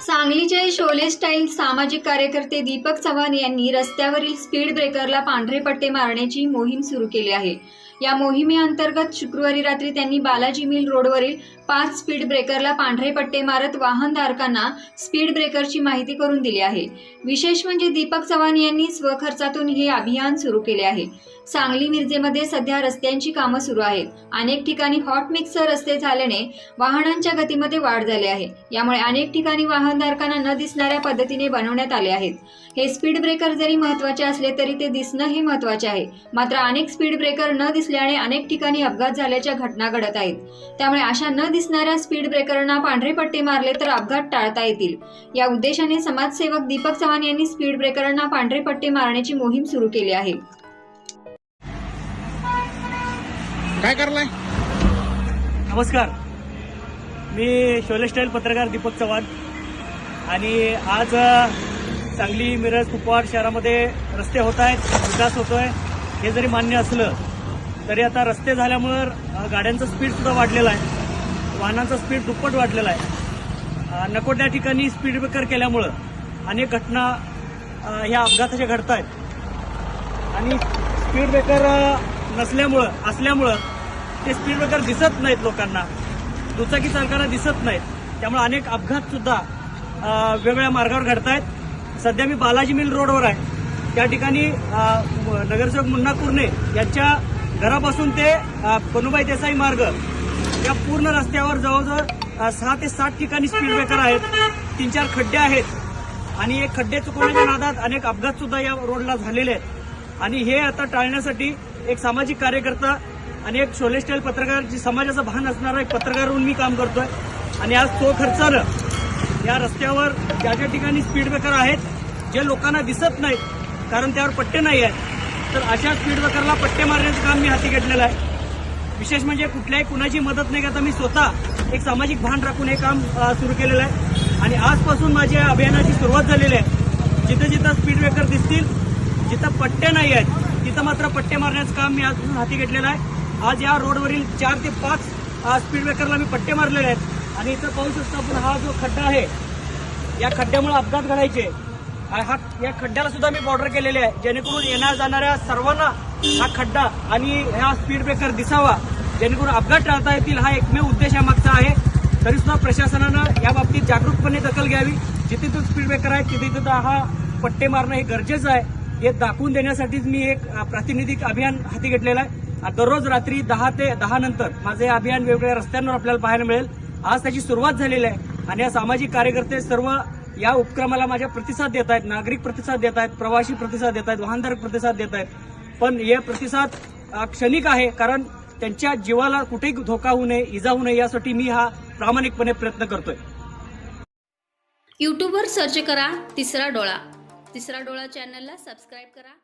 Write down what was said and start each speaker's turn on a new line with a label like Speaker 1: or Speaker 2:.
Speaker 1: सांगलीचे शोले स्टाईल सामाजिक कार्यकर्ते दीपक चव्हाण यांनी रस्त्यावरील स्पीड ब्रेकरला पांढरे पट्टे मारण्याची मोहीम सुरू केली आहे. या मोहिमेअंतर्गत शुक्रवारी रात्री त्यांनी बालाजी मिल रोडवरील पाच स्पीड ब्रेकरला पांढरे पट्टे मारत वाहनधारकांना स्पीड ब्रेकरची माहिती करून दिली आहे. विशेष म्हणजे दीपक चव्हाण यांनी स्वखर्चातून हे अभियान सुरू केले आहे. सांगली मिरजेमध्ये सध्या रस्त्यांची कामं सुरू आहेत. अनेक ठिकाणी हॉट मिक्सर रस्ते झाल्याने वाहनांच्या गतीमध्ये वाढ झाली आहे. यामुळे अनेक ठिकाणी वाहनधारकांना न दिसणाऱ्या पद्धतीने बनवण्यात आले आहेत. हे स्पीड ब्रेकर जरी महत्त्वाचे असले तरी ते दिसणं हे महत्त्वाचे आहे. मात्र अनेक स्पीड ब्रेकर न दिस दिसल्याने अनेक ठिकाणी अपघात झाल्याच्या घटना घडत आहेत. त्यामुळे अशा न दिसणाऱ्या स्पीड ब्रेकरना पांढरे पट्टे मारले तर अपघात टाळता येतील. या उद्देशाने समाजसेवक दीपक चव्हाण यांनी स्पीड ब्रेकरांना पांढरे पट्टे मारण्याची मोहीम सुरू केली आहे.
Speaker 2: काय करलाय?
Speaker 3: नमस्कार. मी शोले स्टाईल पत्रकार दीपक चव्हाण. आणि आज सांगली मिरज कुपवाड शहरामध्ये रस्ते होत आहेत विकास होतोय. हे जरी मान्य असलं तरी आता रस्ते झाल्यामुळं गाड्यांचं स्पीडसुद्धा स्पीड सुद्धा आहे. वाहनांचा स्पीड दुप्पट वाढलेला आहे. नकोट्या नको त्या ठिकाणी स्पीड ब्रेकर केल्यामुळं अनेक घटना ह्या अपघाताच्या घडत आहेत आणि स्पीड ब्रेकर नसल्यामुळं असल्यामुळं ते स्पीड ब्रेकर दिसत नाहीत लोकांना. दुचाकी चालकांना दिसत नाहीत. त्यामुळे अनेक अपघात सुद्धा वेगवेगळ्या मार्गावर घडत आहेत सध्या मी बालाजी मिल रोडवर आहे. त्या ठिकाणी नगरसेवक मुन्ना कुर्णे यांच्या घरापासून ते अ, कनुबाई देसाई मार्ग. या पूर्ण रस्त्यावर जवळजवळ सहा ते सात ठिकाणी स्पीड ब्रेकर आहेत. तीन चार खड्डे आहेत. आणि एक खड्डे चुकवण्याच्या नादात अनेक अपघात सुद्धा या रोडला झालेले आहेत. आणि हे आता टाळण्यासाठी एक सामाजिक कार्यकर्ता आणि एक शोले स्टाईल पत्रकार जी समाजाचं भान असणारा एक पत्रकार म्हणून मी काम करतोय. आणि आज तो खर्चानं या रस्त्यावर ज्या ज्या ठिकाणी स्पीड ब्रेकर आहेत जे लोकांना दिसत नाहीत कारण त्यावर पट्टे नाही आहेत तर अशा स्पीड ब्रेकरला पट्टे मारण्याचं काम मी हाती घेतलेलं आहे. विशेष म्हणजे कुठल्याही कुणाची मदत नाही करता मी स्वतः एक सामाजिक भान राखून हे काम सुरू केलेलं आहे. आणि आजपासून माझ्या अभियानाची सुरुवात झालेली आहे. जिथं जिथं स्पीड ब्रेकर दिसतील जिथं पट्टे नाही आहेत तिथं मात्र पट्टे मारण्याचं काम मी आजपासून हाती घेतलेलं आहे. आज या रोडवरील चार ते पाच स्पीड ब्रेकरला मी पट्टे मारलेले आहेत. आणि इथं पाहू शकतो आपण हा जो खड्डा आहे या खड्ड्यामुळे अपघात घडायचे. हा या खड्ड्याला सुद्धा मी बॉर्डर केलेले आहे. जेणेकरून येण्या जाणाऱ्या सर्वांना हा खड्डा आणि हा स्पीड ब्रेकर दिसावा. जेणेकरून अपघात टाळता येतील हा एकमेव उद्देश या मागचा आहे. तरी सुद्धा प्रशासनानं या बाबतीत जागरूकपणे दखल घ्यावी. जिथे तो स्पीड ब्रेकर आहे तिथे तिथं हा पट्टे मारणं हे गरजेचं आहे. हे दाखवून देण्यासाठीच मी एक प्रातिनिधिक अभियान हाती घेतलेलं आहे. दररोज रात्री दहा ते दहा नंतर माझे हे अभियान वेगवेगळ्या रस्त्यांवर आपल्याला पाहायला मिळेल. आज त्याची सुरुवात झालेली आहे. आणि या सामाजिक कार्यकर्ते सर्व या उपक्रमाला माझ्या प्रतिसाद देत आहेत नागरिक प्रतिसाद देत आहेत प्रवासी प्रतिसाद देत आहेत वाहनधारक प्रतिसाद देत आहेत. पण हे प्रतिसाद क्षणिक आहे कारण त्यांच्या जीवाला कुठेही धोका होऊ नये इजा होऊ नये यासाठी मी हा प्रामाणिकपणे प्रयत्न करतोय.
Speaker 4: यूट्यूबवर सर्च करा तिसरा डोळा. तिसरा डोळा चॅनलला सबस्क्राईब करा.